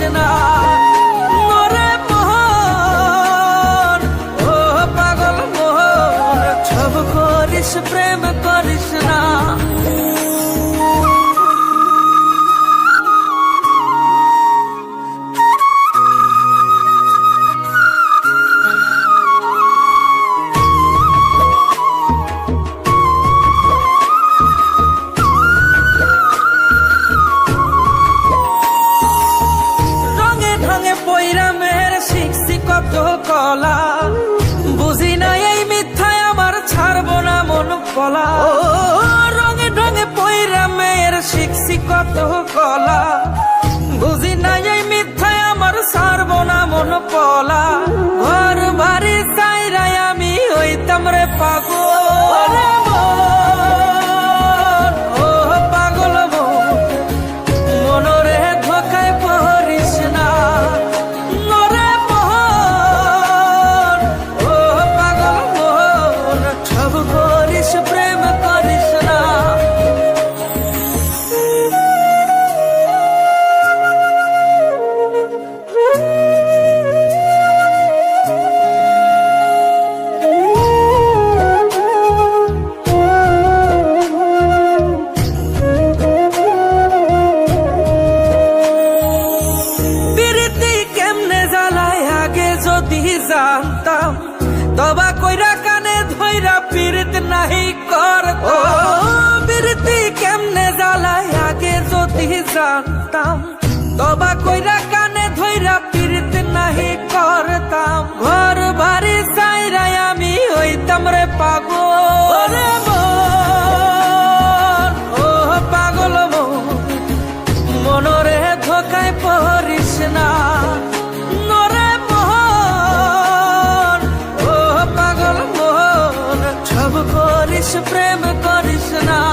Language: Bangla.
পড়িস না। মরে মোহন ও পাগল মোহন সব করিস প্রেম করিস না। শিখছি কত কলা। বুঝি না এই মিথ্যায় আমার ছাড়বো না মন কলা। রঙে ঢঙে পৈরা মেয়ের শিখছি কত কলা। বুঝি না এই মিথ্যায় আমার ছাড়বো না মন কলা। ঘর বাড়ি চাইরাই আমি হইতাম রে পাগল। জানতাম তবা কইরা কানে ধইরা পীড়িত নাহি কর ও। বিরতি কেমনে জ্বালায় আগে যদি জানতাম তবা কইরা কানে ধইরা পীড়িত নাহি করতাম। ঘর বাড়ি চাইরাই আমি হইতাম রে পাগল। করিস প্রেম করিস না।